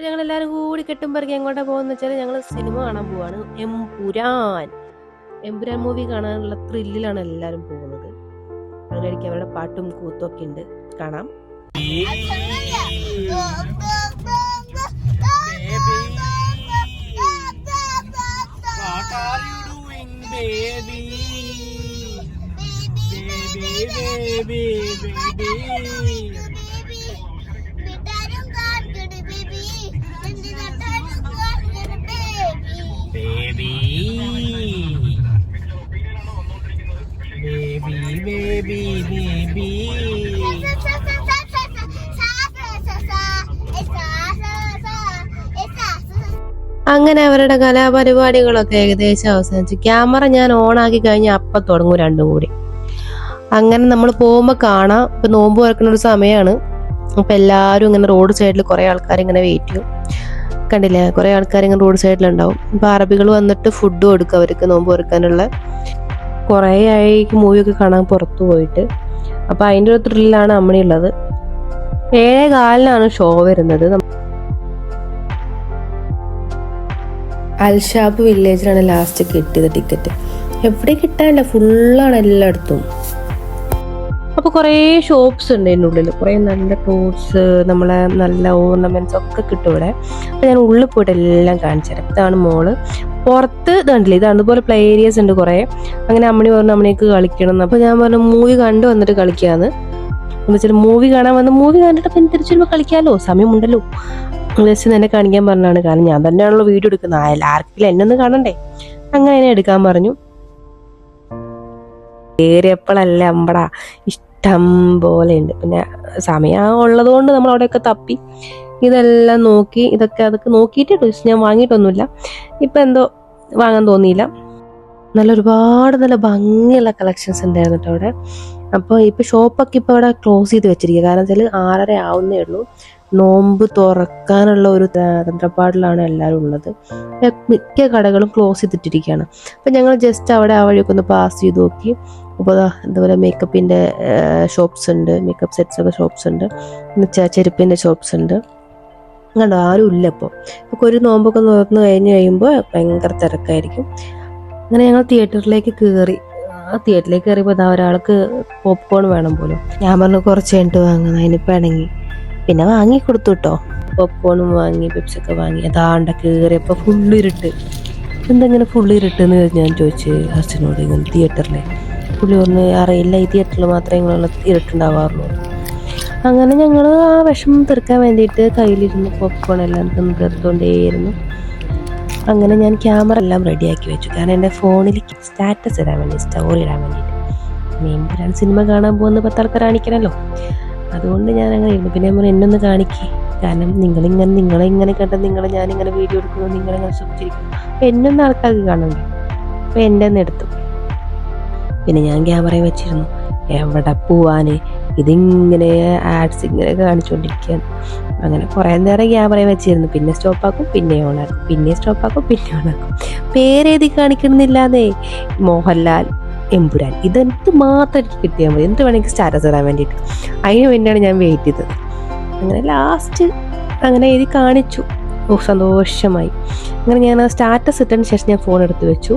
അപ്പോൾ ഞങ്ങൾ എല്ലാവരും കൂടി കെട്ടുമ്പറക്കി എങ്ങോട്ടാ പോകുന്നത് വെച്ചാൽ ഞങ്ങൾ സിനിമ കാണാൻ പോവാണ് എംപുരാൻ എംപുരാൻ മൂവി കാണാനുള്ള ത്രില്ലിലാണ് എല്ലാവരും പോകുന്നത് അതിനിടയ്ക്ക് അവരുടെ പാട്ടും കൂത്തും ഒക്കെ ഉണ്ട് കാണാം baby, baby. Baby. അങ്ങനെ അവരുടെ കലാപരിപാടികളൊക്കെ ഏകദേശം അവസാനിച്ചു. ക്യാമറ ഞാൻ ഓണാക്കി കഴിഞ്ഞാൽ അപ്പം തുടങ്ങും രണ്ടും കൂടി. അങ്ങനെ നമ്മൾ പോകുമ്പോൾ കാണാം. ഇപ്പം നോമ്പ് തുറക്കുന്ന ഒരു സമയമാണ് അപ്പം എല്ലാവരും ഇങ്ങനെ റോഡ് സൈഡിൽ കുറേ ആൾക്കാർ ഇങ്ങനെ വെയിറ്റ് ചെയ്യും. കണ്ടില്ലേ? കുറേ ആൾക്കാർ ഇങ്ങനെ റോഡ് സൈഡിൽ ഉണ്ടാവും. അപ്പോൾ അറബികൾ വന്നിട്ട് ഫുഡ് കൊടുക്കും അവർക്ക് നോമ്പ് തുറക്കാനുള്ള. കുറേ ആയി മൂവിയൊക്കെ കാണാൻ പുറത്തു പോയിട്ട്. അപ്പോൾ അതിന്റെ ഒരു ത്രില്ലാണ് അമ്മണിയുള്ളത്. ഏഴേ കാലിനാണ് ഷോ വരുന്നത്. അൽഷാബ് വില്ലേജിലാണ് ലാസ്റ്റ് കിട്ടിയത് ടിക്കറ്റ് എവിടെ കിട്ടാനില്ല ഫുള്ളാണ് എല്ലായിടത്തും. അപ്പോൾ കുറേ ഷോപ്സ് ഉണ്ട് അതിന്റെ ഉള്ളിൽ കുറേ നല്ല ടൂൾസ് നമ്മളെ നല്ല ഓർണമെന്റ്സ് ഒക്കെ കിട്ടും ഇവിടെ. അപ്പോൾ ഞാൻ ഉള്ളിൽ പോയിട്ട് എല്ലാം കാണിച്ചു തരാം. ഇതാണ് മോൾ പുറത്ത് ഇതുണ്ടല്ലേ ഇതാണ് ഇത് അതുപോലെ പ്ലേ ഏരിയസ് ഉണ്ട് കുറേ. അങ്ങനെ അമ്മണി പറഞ്ഞു അമ്മണിക്ക് കളിക്കണം അപ്പോൾ ഞാൻ പറഞ്ഞു മൂവി കണ്ടു വന്നിട്ട് കളിക്കാന്ന്. എന്ന് വെച്ചാൽ മൂവി കാണാൻ വന്ന് മൂവി കണ്ടിട്ട് പിന്നെ തിരിച്ചു വരുമ്പോൾ കളിക്കാമല്ലോ സമയമുണ്ടല്ലോ. ജസ്റ്റ് എന്നെ കാണിക്കാൻ പറഞ്ഞാണ്. കാരണം ഞാൻ തന്നെയാണല്ലോ വീഡിയോ എടുക്കുന്നത്. അയാൾ ആർക്കില്ല എന്നെ ഒന്ന് കാണണ്ടേ? അങ്ങനെ എന്നെ എടുക്കാൻ പറഞ്ഞു. കയറിയപ്പോഴല്ല അമ്പടാ ഇഷ്ടം പോലെ ഉണ്ട്. പിന്നെ സമയം ഉള്ളത് കൊണ്ട് നമ്മൾ അവിടെയൊക്കെ തപ്പി. ഇതെല്ലാം നോക്കി ഇതൊക്കെ അതൊക്കെ നോക്കിയിട്ട് ഞാൻ വാങ്ങിയിട്ടൊന്നുമില്ല. ഇപ്പം എന്തോ വാങ്ങാൻ തോന്നിയില്ല. നല്ല ഒരുപാട് നല്ല ഭംഗിയുള്ള കളക്ഷൻസ് ഉണ്ടായിരുന്നു കേട്ടോ അവിടെ. അപ്പോൾ ഇപ്പോൾ ഷോപ്പൊക്കെ ഇപ്പോൾ അവിടെ ക്ലോസ് ചെയ്ത് വെച്ചിരിക്കുക കാരണം വെച്ചാൽ ആറര ആവുന്നേ ഉള്ളൂ നോമ്പ് തുറക്കാനുള്ള ഒരു തന്ത്രപ്പാടിലാണ് എല്ലാവരും ഉള്ളത്. മിക്ക കടകളും ക്ലോസ് ചെയ്തിട്ടിരിക്കുകയാണ്. അപ്പം ഞങ്ങൾ ജസ്റ്റ് അവിടെ ആ വഴിയൊക്കെ ഒന്ന് പാസ് ചെയ്ത് നോക്കി. അപ്പോൾ ദാ ഇതുപോലെ മേക്കപ്പിന്റെ ഷോപ്സ് ഉണ്ട്. മേക്കപ്പ് സെറ്റ്സ് ഒക്കെ ഷോപ്സ് ഉണ്ട്. ചെരുപ്പിന്റെ ഷോപ്സ് ഉണ്ട്. കണ്ടോ ആരും ഇല്ല ഇപ്പോൾ ഇപ്പോൾ ഒരു നോമ്പൊക്കെ തുറന്നു കഴിഞ്ഞ് കഴിയുമ്പോൾ ഭയങ്കര തിരക്കായിരിക്കും. അങ്ങനെ ഞങ്ങൾ തിയേറ്ററിലേക്ക് കയറി തിയേറ്ററിലേക്ക് കയറിയപ്പോൾ ഇതാ ഒരാൾക്ക് പോപ്കോൺ വേണം പോലും. ഞാൻ പറഞ്ഞു കുറച്ച് കഴിഞ്ഞിട്ട് വാങ്ങുന്ന അതിനിപ്പോൾ ഇണങ്ങി. പിന്നെ വാങ്ങി കൊടുത്തു കേട്ടോ പോപ്കോണും വാങ്ങി പെപ്സി ഒക്കെ വാങ്ങി അതാണ്ട കയറിയപ്പോൾ ഫുള്ള് ഇരുട്ട്. എന്തെങ്ങനെ ഫുള്ള് ഇരുട്ട് എന്ന് ഞാൻ ചോദിച്ച് അച്ഛനോട് ഇങ്ങനെ തിയേറ്ററിൽ പുള്ളി പറഞ്ഞ് അറിയില്ല ഈ തിയേറ്ററിൽ മാത്രമേ ഇങ്ങനെയുള്ള ഇരുട്ടുണ്ടാവാറുള്ളൂ. അങ്ങനെ ഞങ്ങൾ ആ വിഷമം തീർക്കാൻ വേണ്ടിയിട്ട് കയ്യിലിരുന്ന് പോപ്കോൺ എല്ലാം തിന്ന് തീർത്തുകൊണ്ടേയിരുന്നു അങ്ങനെ ഞാൻ ക്യാമറ എല്ലാം റെഡിയാക്കി വെച്ചു. കാരണം എന്റെ ഫോണിൽ സ്റ്റാറ്റസ് ഇടാൻ വേണ്ടി സ്റ്റോറി ഇടാൻ വേണ്ടിയിട്ട്. മെയിൻ സിനിമ കാണാൻ പോകുന്ന പത്താൾക്ക് കാണിക്കണമല്ലോ അതുകൊണ്ട് ഞാൻ അങ്ങനെ ഇരുന്നു. പിന്നെ നമ്മൾ എന്നൊന്ന് കാണിക്കേ. കാരണം നിങ്ങളിങ്ങനെ നിങ്ങളെ ഇങ്ങനെ കണ്ട നിങ്ങൾ ഞാനിങ്ങനെ വീഡിയോ എടുക്കുന്നു നിങ്ങളിങ്ങനെ സൂക്ഷിച്ചിരിക്കുന്നു അപ്പം എന്നൊന്നും ആൾക്കാർക്ക് കാണണ്ടേ അപ്പം എന്റെ ഒന്ന് എടുത്തു. പിന്നെ ഞാൻ ക്യാമറയിൽ വെച്ചിരുന്നു. എവിടെ പോവാന്? ഇതിങ്ങനെ ആഡ്സ് ഇങ്ങനെ കാണിച്ചുകൊണ്ടിരിക്കുകയാണ് അങ്ങനെ കുറേ നേരം ക്യാമറയും വെച്ചിരുന്നു. പിന്നെ സ്റ്റോപ്പാക്കും പിന്നെ ഓണാക്കും പിന്നെ സ്റ്റോപ്പാക്കും പിന്നെ ഓണാക്കും പേരെഴുതി കാണിക്കണമെന്നില്ലാതെ മോഹൻലാൽ എമ്പുരാൻ. ഇതെന്ത് മാത്രം എനിക്ക് കിട്ടിയാൽ മതി. എന്ത് വേണമെങ്കിൽ സ്റ്റാറ്റസ് ഇടാൻ വേണ്ടിയിട്ട്. അതിന് വേണ്ടിയാണ് ഞാൻ വെയിറ്റ് ചെയ്തത്. അങ്ങനെ ലാസ്റ്റ് അങ്ങനെ എഴുതി കാണിച്ചു. സന്തോഷമായി. അങ്ങനെ ഞാൻ സ്റ്റാറ്റസ് ഇട്ടതിന് ശേഷം ഞാൻ ഫോൺ എടുത്ത് വെച്ചു.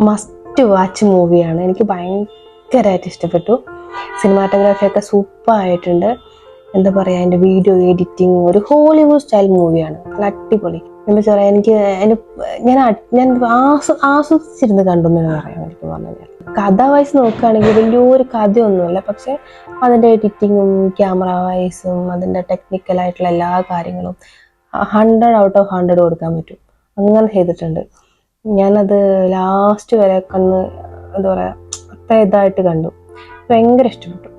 മസ്റ്റ് വാച്ച് മൂവിയാണ്. എനിക്ക് ഭയങ്കരമായിട്ട് ഇഷ്ടപ്പെട്ടു. സിനിമാറ്റോഗ്രാഫി ഒക്കെ സൂപ്പർ ആയിട്ടുണ്ട് എന്താ പറയുക അതിന്റെ വീഡിയോ എഡിറ്റിംഗ് ഒരു ഹോളിവുഡ് സ്റ്റൈൽ മൂവിയാണ്. നല്ല അടിപൊളി. എന്താ പറയുക എനിക്ക് ഞാൻ ഞാൻ ആസ്വ ആസ്വദിച്ചിരുന്ന് കണ്ടു എന്ന് പറയാം എനിക്ക് പറഞ്ഞു കഥ വൈസ് നോക്കുകയാണെങ്കിൽ വലിയൊരു കഥയൊന്നുമില്ല. പക്ഷെ അതിന്റെ എഡിറ്റിങ്ങും ക്യാമറ വൈസും അതിന്റെ ടെക്നിക്കലായിട്ടുള്ള എല്ലാ കാര്യങ്ങളും ഹൺഡ്രഡ് ഔട്ട് ഓഫ് ഹൺഡ്രഡ് കൊടുക്കാൻ പറ്റും. അങ്ങനെ ചെയ്തിട്ടുണ്ട്. ഞാനത് ലാസ്റ്റ് വരെ കണ്ണ് എന്താ പറയുക അത്ര ഇതായിട്ട് കണ്ടു. ഭയങ്കര ഇഷ്ടപ്പെട്ടു.